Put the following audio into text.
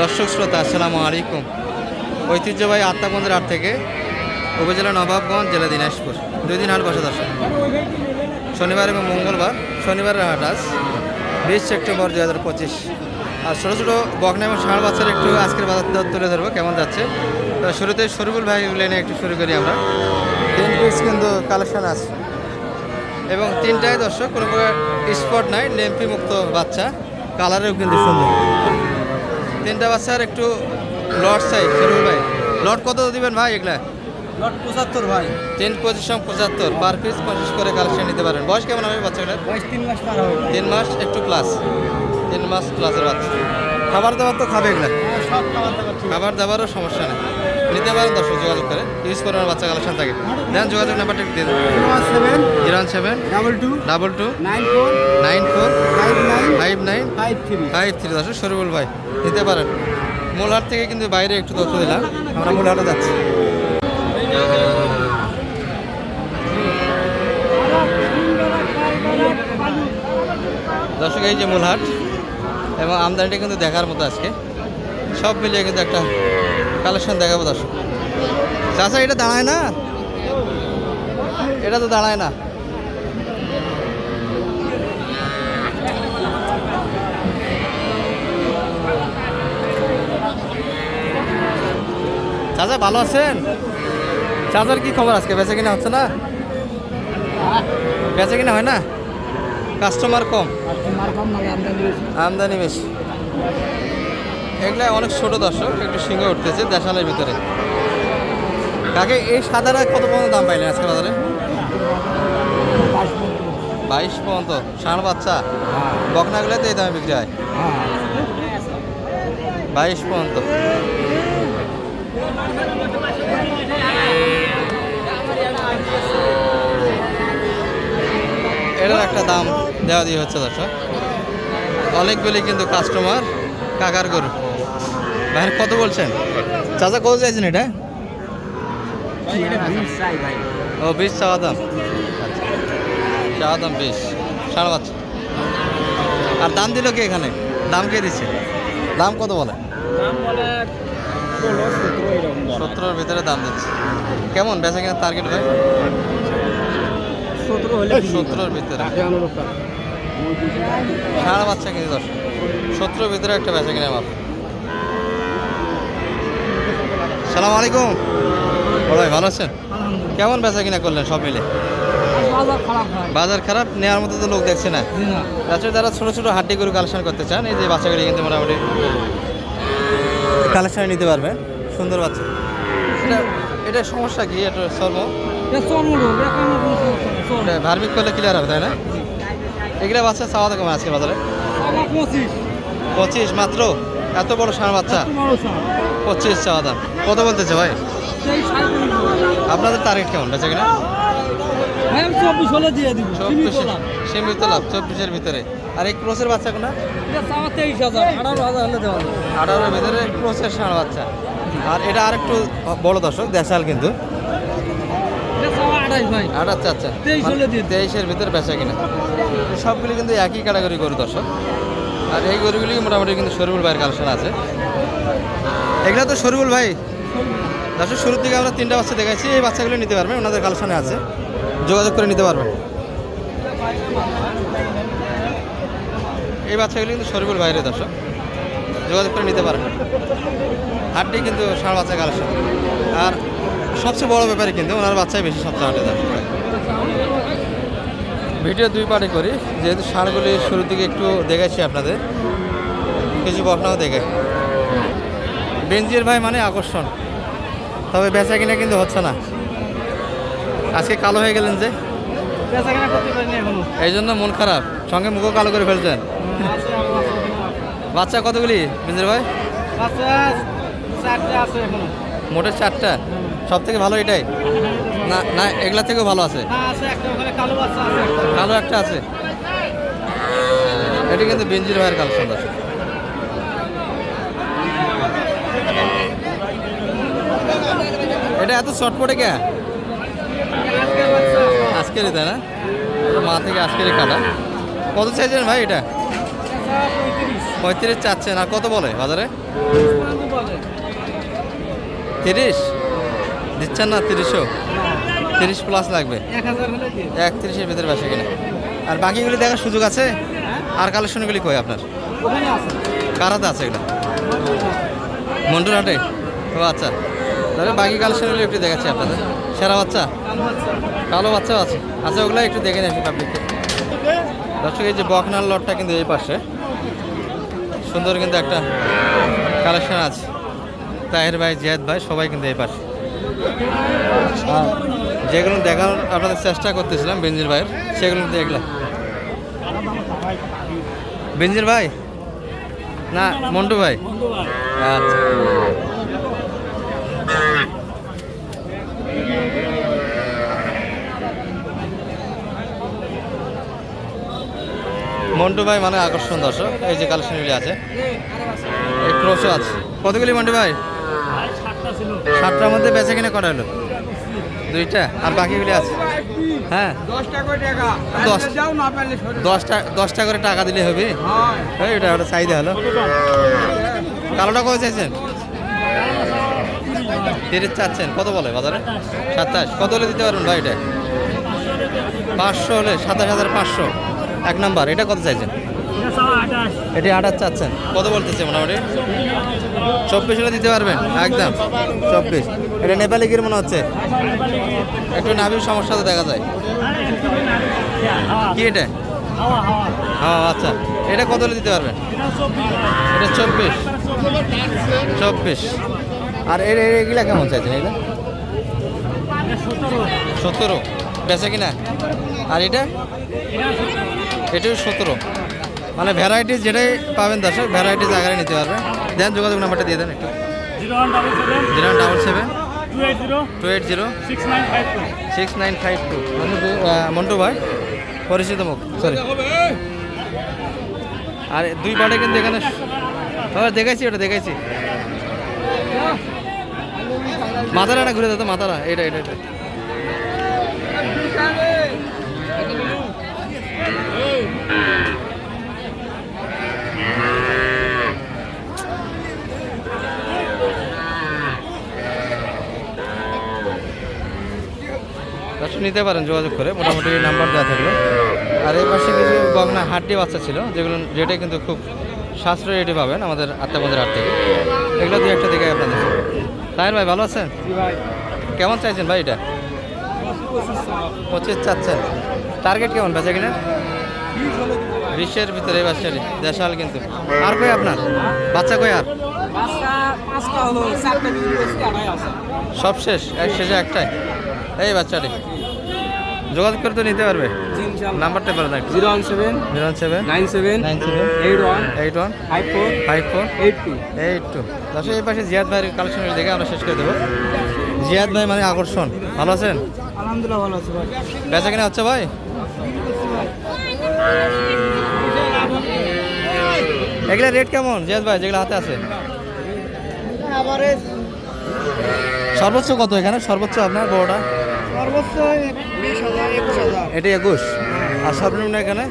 দর্শক শ্রোতা আসসালামু আলাইকুম। ঐতিহ্যবাহী আত্মাবন্দের হাট থেকে উপজেলা নবাবগঞ্জ জেলা দিনাজপুর। দুই দিন হাট বসে দর্শক। শনিবার এবং মঙ্গলবার শনিবারের হাট আজ বিশ সেপ্টেম্বর দু হাজার পঁচিশ। আর ছোটো ছোটো বকনা এবং ষাঁড় বাচ্চার একটু আজকের বাজার দর তুলে ধরবো কেমন যাচ্ছে? তো শুরুতে শরীফুল ভাই লেনে একটু শুরু করি আমরা। তিন পিস কিন্তু কালেকশন আছে। এবং তিনটায় দর্শক কোনো প্রকার স্পট নাই লেম্পি মুক্ত বাচ্চা কালারেও কিন্তু সুন্দর। তিনটা বাচ্চার একটু লট সাইজ শরীফুল ভাই? লট কত দিবেন ভাই এগুলা? লট পঁচাত্তর ভাই। তিন পঁচিশ পঁচাত্তর পার পিস পঁচিশ করে কালেকশন নিতে পারেন। বয়স কেমন হবে বাচ্চাগুলোর বয়স তিন মাস পার হবে। তিন মাস একটু প্লাস তিন মাস প্লাসের বাচ্চা। খাবার দাবার তো খাবে এগুলা? হ্যাঁ, খাবার দাবারও সমস্যা নেই। নিতে পারেন দর্শক যোগাযোগ করে। ইউজ করার বাচ্চা কালেকশন থাকে। দেন যোগাযোগ নাম্বারটা দিয়ে দেবেন zero one seven double two double two nine four nine four five nine five nine five three. Five three. দর্শক শরীফুল ভাই নিতে পারেন। মূলহাট থেকে কিন্তু বাইরে একটু তথ্য দিলাম। আমরা মূলহাটে যাচ্ছি। দর্শক এই যে মূলহাট এবং আমদানিটা কিন্তু দেখার মতো আজকে। সব মিলিয়ে কিন্তু একটা কালেকশন দেখাবো দর্শক। চাষা এটা দাঁড়ায় না? এটা তো দাঁড়ায় না। চাচা ভালো আছেন? চাচার কি খবর আজকে? বেচা কিনা হচ্ছে না? বেচা কিনা হয় না? কাস্টমার কম? আমদানি বেশি। আমদানি বেশি। এগুলা অনেক ছোট দর্শক একটু সিংহ উঠতেছে দেশালের ভিতরে। কাকে এই সাদারা কত পর্যন্ত দাম পাইলেন আজকে বাজারে। বাইশ পর্যন্ত। ষাঁড় বাচ্চা? বকনাগুলোতে এই দামে বিক্রি হ্যাঁ। বাইশ পর্যন্ত। এটার একটা দাম দেওয়া দিয়ে হচ্ছে দর্শক। অনেকগুলি কিন্তু কাস্টমার কাকার গরু। ভাই, কত বলছেন? চাচা, কত চাইছেন এটা? ও, বিশ, চাওয়া দাম। চাওয়া দাম বিশ, সাড়ে বাচ্চা আর দাম দিল কি এখানে? দাম কে দিচ্ছে দাম কত বলে? সত্তরের ভিতরে দাম দিচ্ছে। কেমন, বেচা কিনা টার্গেট ভাই? সতেরো হলে ভিতরে সারা বাচ্চা কিন্তু দশ। সত্তরের ভিতরে একটা বেচা কিনা মাপ সালাম আলাইকুম। বড় ভাই ভালো আছেন? কেমন বেচা কিনা করলেন সব মিলে? বাজার খারাপ বাজার খারাপ নেওয়ার মতো তো লোক দেখছে না। তাছাড়া যারা ছোটো ছোটো হাড্ডি গরু কালেকশন করতে চান এই যে বাচ্চাগুলি কিন্তু মোটামুটি কালেকশনে নিতে পারবেন। সুন্দর বাচ্চা। এটা এটা সমস্যা কি? এটা সর্ব চর্ম ভার্মিক করলে ক্লিয়ার হবে তাই না? এগুলো বাচ্চা চাওয়া কমে আজকে বাজারে? পঁচিশ। পঁচিশ মাত্র? এত বড় ষাঁড় বাচ্চা? পঁচিশ চাওয়া দাম। কত বলতেছে ভাই। আপনাদের টার্গেট কেমন? বেচা কিনা? চব্বিশ হলে দিয়ে দিব সীমিত লাভ। চব্বিশের ভিতরে। আর এই ক্রোসের বাচ্চা কোনা তেইশ হাজার আঠারো হাজার হলে দেওয়া আঠারোর ভিতরে ক্রোসের ষাঁড় বাচ্চা। আর এটা আরেকটু বড় দর্শক দেশাল কিন্তু। আচ্ছা। আচ্ছা তেইশের ভিতরে বেচা কিনা। সবগুলি কিন্তু একই ক্যাটাগরি গরু দর্শক। আর এই গরুগুলি মোটামুটি কিন্তু শরীফুল ভাইয়ের কালেকশন আছে। এগুলো তো শরীফুল ভাই। দর্শক, শুরুর দিকে আমরা তিনটা বাচ্চা দেখাচ্ছি এই বাচ্চাগুলো নিতে পারবেন, ওনাদের কালেকশনে আছে। যোগাযোগ করে নিতে পারবেন। এই বাচ্চাগুলি কিন্তু শরীফুল বাইরে দর্শক। যোগাযোগ করে নিতে পারবেন। হাটটি কিন্তু ষাঁড় বাচ্চা কালেকশন। আর সবচেয়ে বড় ব্যাপারে কিন্তু ওনার বাচ্চাই বেশি সবচেয়ে হাটে দর্শক। ভিডিও দুই পার্টে করি যেহেতু ষাঁড়গুলি শুরুর দিকে একটু দেখাচ্ছি আপনাদের। কিছু বকনাও দেখে। বেঞ্জির ভাই মানে আকর্ষণ। তবে বেচা কিনা কিন্তু হচ্ছে না। আজকে কালো হয়ে গেলেন যে। এই জন্য মন খারাপ। সঙ্গে মুখও কালো করে ফেলছেন। বাচ্চা কতগুলি বেঞ্জির ভাই? চারটে মোটের চারটা? সব থেকে ভালো এটাই? না না এগুলা থেকেও ভালো আছে? একটা কালো বাচ্চা আছে। কালো একটা আছে। এটি কিন্তু বেঞ্জির ভাইয়ের কালেকশন আছে এটা এত চটপটে কে? আজকেরই তাই না? মা থেকে আজকেরই কাটা। কত চাইছেন ভাই এটা? পঁয়ত্রিশ চাচ্ছেন আর কত বলে বাজারে? তিরিশ? দিচ্ছেন না তিরিশও তিরিশ প্লাস লাগবে। এক একত্রিশের ভিতরে বেসে কিনা। আর বাকিগুলি দেখার সুযোগ আছে? আর কালেকশনগুলি কই আপনার? ওখানে আছে। কারাতে আছে এগুলো? মন্টুর হাটে ও আচ্ছা। তাহলে বাকি কালেকশনগুলি একটু দেখাচ্ছি আপনাদের। সেরা বাচ্চা? কালো বাচ্চা। বাচ্চাও আছে। আচ্ছা ওগুলো একটু দেখে নেন পাবলিককে দর্শক এই যে বকনার লটটা কিন্তু এই পাশে। সুন্দর কিন্তু একটা কালেকশন আছে। তাহের ভাই জিয়াদ ভাই সবাই কিন্তু এই পাশে। আর যেগুলো দেখানোর আপনাদের চেষ্টা করতেছিলাম বেঞ্জির ভাইয়ের, সেগুলো দেখলাম বেঞ্জির ভাই? না, মন্টু ভাই? আচ্ছা। মন্টু ভাই মানে আকর্ষণ দর্শক, এই যে কালেকশনগুলি আছে। এই আছে। কতগুলি মন্টু ভাই? সাতটার মধ্যে বেচে কিনে করা হলো? দুইটা? আর বাকিগুলি আছে। হ্যাঁ। দশটা করে টাকা। দশ। যাও না পারলে সরে দশটা দশটা করে টাকা দিলে হবে? হয়। এটা ওটা চাহিদা হলো। কালোটা কত চাইছেন? তিরিশ চাচ্ছেন। কত বলে বাজারে? সাতাশ। কত হলে দিতে পারবেন ভাই এটা? পাঁচশো হলে সাতাশ হাজার পাঁচশো। এক নাম্বার এটা কত চাইছেন? এটি আঠাশ। চাচ্ছেন। কত বলতেছে মোটামুটি? চব্বিশ হলে দিতে পারবেন? একদম। চব্বিশ। এটা নেপালি গির মনে হচ্ছে? একটু নাভির সমস্যা তো দেখা যায়। কি এটা? হ্যাঁ আচ্ছা। এটা কত হলে দিতে পারবেন? এটা চব্বিশ। চব্বিশ। আর এর এগুলা কেমন চাইছেন এগুলা? সতেরো। বেচে কিনা? আর এটা? এটাও সতেরো। মানে ভ্যারাইটিস যেটাই পাবেন দর্শক ভ্যারাইটিস আকারে নিতে পারবেন। দেন যোগাযোগ নাম্বারটা দিয়ে দেন একটু। Zero one double seven, zero seven, two eight zero six nine five two. Montu ভাই, পরিচিত মুখ। সরি আর দুই পাটে কিন্তু এখানে হ্যাঁ দেখেছি ওটা দেখেছি মাথারা না ঘুরে দাদা মাথারা এটা এটা এটা নিতে পারেন যোগাযোগ করে। মোটামুটি নাম্বার দেওয়া থাকল। আর এই পাশে কিছু বগনা হাড্ডি বাচ্চা ছিল যেগুলো রেটে কিন্তু খুব সাশ্রয় রেটে পাবেন আমাদের আত্মাবন্ধের হাট থেকে। এগুলো দিয়ে একটা দিকে আপনাদের। তাহের ভাই ভালো আছেন? কেমন চাইছেন ভাই এটা? পঁচিশ চাচ্ছেন। টার্গেট কেমন বেচা কিনা? বিশ্বের ভিতরে এই বাচ্চাটি দেশাল কিন্তু। আর কই আপনার? বাচ্চা কই আর? সব শেষ এক শেষে একটাই। এই বাচ্চাটি। যোগাযোগ করে তো নিতে পারবে। নাম্বারটা বলে দেন zero one seven zero seven nine seven nine seven eight one eight one five four five four eight two. Eight two. দর্শক এই পাশে জিয়াদ ভাইয়ের কালেকশন দেখে আমরা শেষ করে দেবো। জিয়াদ ভাই মানে আকর্ষণ। ভালো আছেন? আলহামদুলিল্লাহ ভালো আছে ভাই। বেচা কিনা হচ্ছে ভাই? এগুলা রেট কেমন জিয়াদ ভাই যেগুলো হাতে আছে? সর্বোচ্চ কত এখানে? সর্বোচ্চ আপনার বড়টা? সর্বোচ্চ বিশ হাজার একুশ হাজার। এটি একুশ? আর সর্বনিম্ন এখানে?